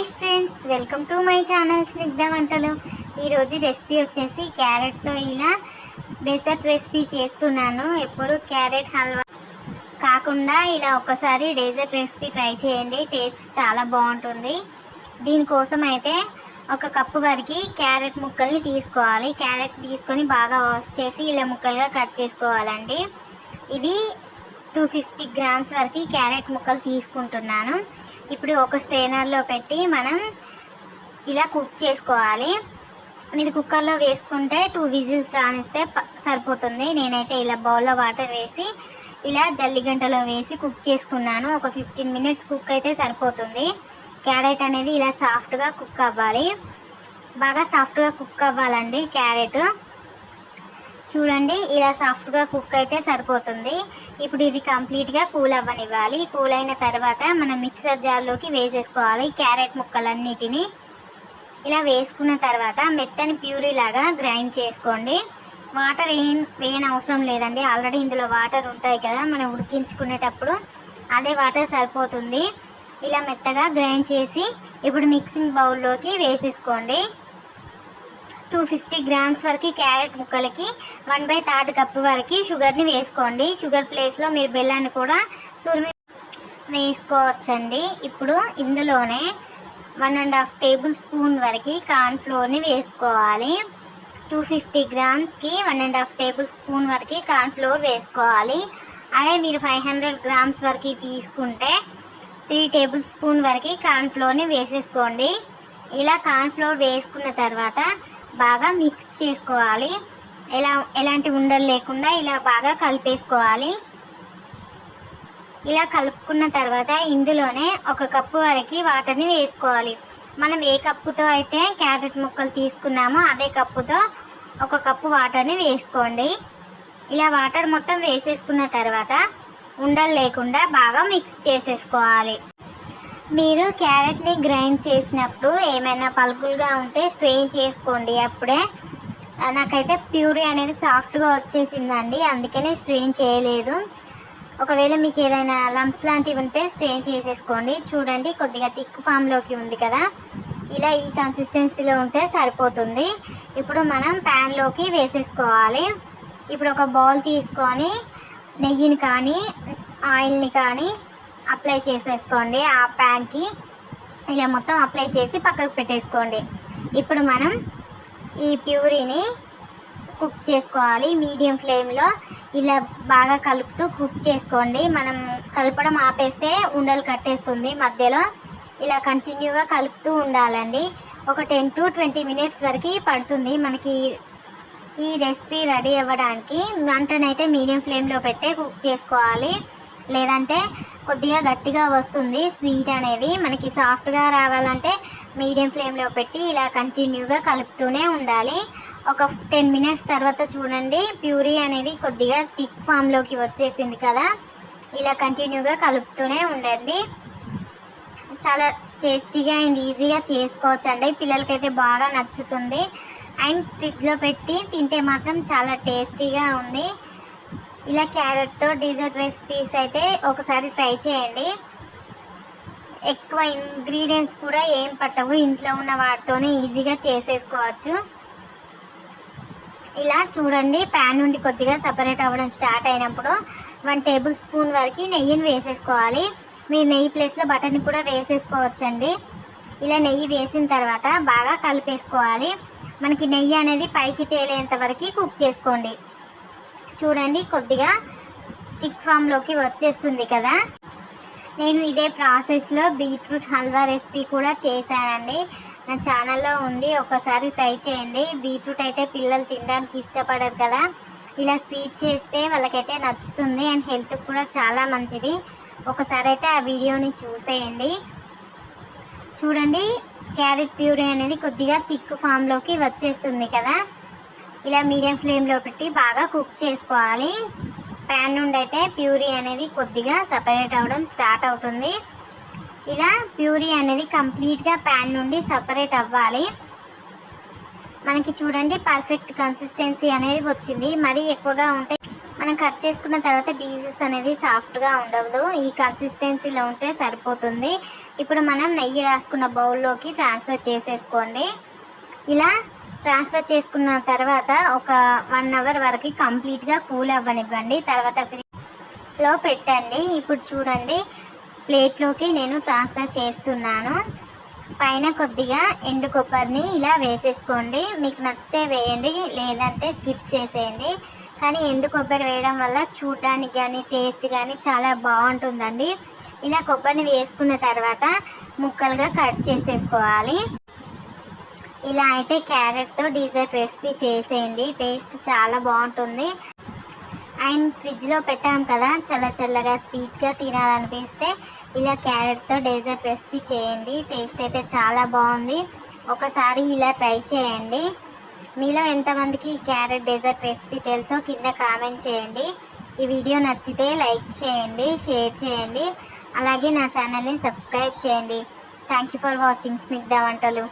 Hi friends welcome to my channel Snigdha వంటలు. ఈరోజు recipe వచ్చేసి క్యారెట్తో ఇలా డెజర్ట్ రెసిపీ చేస్తున్నాను. ఎప్పుడు క్యారెట్ హల్వా కాకుండా ఇలా ఒకసారి డెజర్ట్ రెసిపీ ట్రై చేయండి. టేస్ట్ చాలా బాగుంటుంది. దీనికోసం అయితే ఒక కప్పు వరకు క్యారెట్ ముక్కల్ని తీసుకోవాలి. క్యారెట్ తీసుకొని బాగా వాష్ చేసి ఇలా ముక్కలుగా కట్ చేసుకోవాలండి. ఇది టూ ఫిఫ్టీ గ్రామ్స్ వరకు క్యారెట్ ముక్కలు తీసుకుంటున్నాను. ఇప్పుడు ఒక స్టైనర్లో పెట్టి మనం ఇలా కుక్ చేసుకోవాలి. మీరు కుక్కర్లో వేసుకుంటే టూ విజిల్స్ రానిస్తే ప- సరిపోతుంది. నేనైతే ఇలా బౌల్లో వాటర్ వేసి ఇలా జల్లిగంటలో వేసి కుక్ చేసుకున్నాను. ఒక ఫిఫ్టీన్ మినిట్స్ కుక్ అయితే సరిపోతుంది. క్యారెట్ అనేది ఇలా సాఫ్ట్గా కుక్ అవ్వాలి. బాగా సాఫ్ట్గా కుక్ అవ్వాలండి క్యారెట్. చూడండి ఇలా సాఫ్ట్గా కుక్ అయితే సరిపోతుంది. ఇప్పుడు ఇది కంప్లీట్గా కూల్ అవ్వనివ్వాలి. కూల్ అయిన తర్వాత మనం మిక్సర్ జార్లోకి వేసేసుకోవాలి. క్యారెట్ ముక్కలన్నిటిని ఇలా వేసుకున్న తర్వాత మెత్తని ప్యూరీ లాగా గ్రైండ్ చేసుకోండి. వాటర్ ఏం వేయని అవసరం లేదండి. ఆల్రెడీ ఇందులో వాటర్ ఉంటాయి కదా మనం ఉడికించుకునేటప్పుడు అదే వాటర్ సరిపోతుంది. ఇలా మెత్తగా గ్రైండ్ చేసి ఇప్పుడు మిక్సింగ్ బౌల్లోకి వేసేసుకోండి. టూ ఫిఫ్టీ గ్రామ్స్ వరకు క్యారెట్ ముక్కలకి వన్ బై థర్డ్ కప్పు వరకు షుగర్ని వేసుకోండి. షుగర్ ప్లేస్లో మీరు బెల్లాన్ని కూడా తురిమి వేసుకోవచ్చండి. ఇప్పుడు ఇందులోనే one and half tablespoon వరకు కార్న్ఫ్లోర్ని వేసుకోవాలి. టూ ఫిఫ్టీ గ్రామ్స్కి one and half tablespoon వరకు కార్న్ఫ్లోర్ వేసుకోవాలి. అదే మీరు ఫైవ్ హండ్రెడ్ గ్రామ్స్ వరకు తీసుకుంటే త్రీ టేబుల్ స్పూన్ వరకు కార్న్ఫ్లోర్ని వేసేసుకోండి. ఇలా కార్న్ఫ్లోర్ వేసుకున్న తర్వాత బాగా మిక్స్ చేసుకోవాలి. ఎలా ఎలాంటి ఉండలు లేకుండా ఇలా బాగా కలిపేసుకోవాలి. ఇలా కలుపుకున్న తర్వాత ఇందులోనే ఒక కప్పు వరకు వాటర్ని వేసుకోవాలి. మనం ఏ కప్పుతో అయితే క్యారెట్ ముక్కలు తీసుకున్నామో అదే కప్పుతో ఒక కప్పు వాటర్ని వేసుకోండి. ఇలా వాటర్ మొత్తం వేసేసుకున్న తర్వాత ఉండలు లేకుండా బాగా మిక్స్ చేసేసుకోవాలి. మీరు క్యారెట్ని గ్రైండ్ చేసినప్పుడు ఏమైనా పలుకులుగా ఉంటే స్ట్రెయిన్ చేసుకోండి అప్పుడే. నాకైతే ప్యూరీ అనేది సాఫ్ట్గా వచ్చేసిందండి అందుకనే స్ట్రెయిన్ చేయలేదు. ఒకవేళ మీకు ఏదైనా లంప్స్ లాంటివి ఉంటే స్ట్రెయిన్ చేసేసుకోండి. చూడండి కొద్దిగా థిక్ ఫామ్లోకి ఉంది కదా. ఇలా ఈ కన్సిస్టెన్సీలో ఉంటే సరిపోతుంది. ఇప్పుడు మనం ప్యాన్లోకి వేసేసుకోవాలి. ఇప్పుడు ఒక బౌల్ తీసుకొని నెయ్యిని కానీ ఆయిల్ని కానీ అప్లై చేసేసుకోండి ఆ ప్యాన్కి. ఇలా మొత్తం అప్లై చేసి పక్కకు పెట్టేసుకోండి. ఇప్పుడు మనం ఈ ప్యూరీని కుక్ చేసుకోవాలి. మీడియం ఫ్లేమ్లో ఇలా బాగా కలుపుతూ కుక్ చేసుకోండి. మనం కలపడం ఆపేస్తే ఉండలు కట్టేస్తుంది మధ్యలో. ఇలా కంటిన్యూగా కలుపుతూ ఉండాలండి. ఒక టెన్ టు ట్వంటీ మినిట్స్ వరకు పడుతుంది. మనకి ఈ రెసిపీ రెడీ అవ్వడానికి. వంటనైతే మీడియం ఫ్లేమ్లో పెట్టే కుక్ చేసుకోవాలి. లేదంటే కొద్దిగా గట్టిగా వస్తుంది స్వీట్ అనేది. మనకి సాఫ్ట్గా రావాలంటే మీడియం ఫ్లేమ్లో పెట్టి ఇలా కంటిన్యూగా కలుపుతూనే ఉండాలి. ఒక టెన్ మినిట్స్ తర్వాత చూడండి ప్యూరీ అనేది కొద్దిగా థిక్ ఫామ్లోకి వచ్చేసింది కదా. ఇలా కంటిన్యూగా కలుపుతూనే ఉండండి. చాలా టేస్టీగా అండ్ ఈజీగా చేసుకోవచ్చండి. పిల్లలకైతే బాగా నచ్చుతుంది. అండ్ ఫ్రిడ్జ్లో పెట్టి తింటే మాత్రం చాలా టేస్టీగా ఉంది. ఇలా క్యారెట్తో డిజర్ట్ రెసిపీస్ అయితే ఒకసారి ట్రై చేయండి. ఎక్కువ ఇంగ్రీడియంట్స్ కూడా ఏం పట్టవు. ఇంట్లో ఉన్న వాటితోనే ఈజీగా చేసేసుకోవచ్చు. ఇలా చూడండి ప్యాన్ నుండి కొద్దిగా సపరేట్ అవ్వడం స్టార్ట్ అయినప్పుడు వన్ టేబుల్ స్పూన్ వరకు నెయ్యిని వేసేసుకోవాలి. మీరు నెయ్యి ప్లేస్లో బటర్ని కూడా వేసేసుకోవచ్చండి. ఇలా నెయ్యి వేసిన తర్వాత బాగా కలిపేసుకోవాలి. మనకి నెయ్యి అనేది పైకి తేలేంత వరకు కుక్ చేసుకోండి. చూడండి కొద్దిగా థిక్ ఫామ్లోకి వచ్చేస్తుంది కదా. నేను ఇదే ప్రాసెస్లో బీట్రూట్ హల్వా రెసిపీ కూడా చేశానండి. నా ఛానల్లో ఉంది ఒకసారి ట్రై చేయండి. బీట్రూట్ అయితే పిల్లలు తినడానికి ఇష్టపడరు కదా. ఇలా స్వీట్ చేస్తే వాళ్ళకైతే నచ్చుతుంది అండ్ హెల్త్కి కూడా చాలా మంచిది. ఒకసారి అయితే ఆ వీడియోని చూసేయండి. చూడండి క్యారెట్ ప్యూరీ అనేది కొద్దిగా థిక్ ఫామ్లోకి వచ్చేస్తుంది కదా. ఇలా మీడియం ఫ్లేమ్లో పెట్టి బాగా కుక్ చేసుకోవాలి. ప్యాన్ నుండి అయితే ప్యూరీ అనేది కొద్దిగా సపరేట్ అవ్వడం స్టార్ట్ అవుతుంది. ఇలా ప్యూరీ అనేది కంప్లీట్గా ప్యాన్ నుండి సపరేట్ అవ్వాలి. మనకి చూడండి పర్ఫెక్ట్ కన్సిస్టెన్సీ అనేది వచ్చింది. మరీ ఎక్కువగా ఉంటే మనం కట్ చేసుకున్న తర్వాత పీసెస్ అనేది సాఫ్ట్గా ఉండదు. ఈ కన్సిస్టెన్సీలో ఉంటే సరిపోతుంది. ఇప్పుడు మనం నెయ్యి రాసుకున్న బౌల్లోకి ట్రాన్స్ఫర్ చేసేసుకోండి. ఇలా ట్రాన్స్ఫర్ చేసుకున్న తర్వాత ఒక వన్ అవర్ వరకు కంప్లీట్గా కూల్ అవ్వనివ్వండి. తర్వాత ఫ్రిడ్జ్లో పెట్టండి. ఇప్పుడు చూడండి ప్లేట్లోకి నేను ట్రాన్స్ఫర్ చేస్తున్నాను. పైన కొద్దిగా ఎండు కొబ్బరిని ఇలా వేసేసుకోండి. మీకు నచ్చితే వేయండి లేదంటే స్కిప్ చేసేయండి. కానీ ఎండు కొబ్బరి వేయడం వల్ల చూడడానికి కానీ టేస్ట్ కానీ చాలా బాగుంటుందండి. ఇలా కొబ్బరిని వేసుకున్న తర్వాత ముక్కలుగా కట్ చేసేసుకోవాలి. ఇలా అయితే క్యారెట్తో డీజర్ట్ రెసిపీ చేసేయండి. టేస్ట్ చాలా బాగుంటుంది. అండ్ ఫ్రిడ్జ్లో పెట్టాం కదా చల్ల చల్లగా స్వీట్గా తినాలనిపిస్తే ఇలా క్యారెట్తో డెజర్ట్ రెసిపీ చేయండి. టేస్ట్ అయితే చాలా బాగుంది. ఒకసారి ఇలా ట్రై చేయండి. మీలో ఎంతమందికి క్యారెట్ డెజర్ట్ రెసిపీ తెలుసో కింద కామెంట్ చేయండి. ఈ వీడియో నచ్చితే లైక్ చేయండి షేర్ చేయండి. అలాగే నా ఛానల్ని సబ్స్క్రైబ్ చేయండి. Thank you for watching Snigdha వంటలు.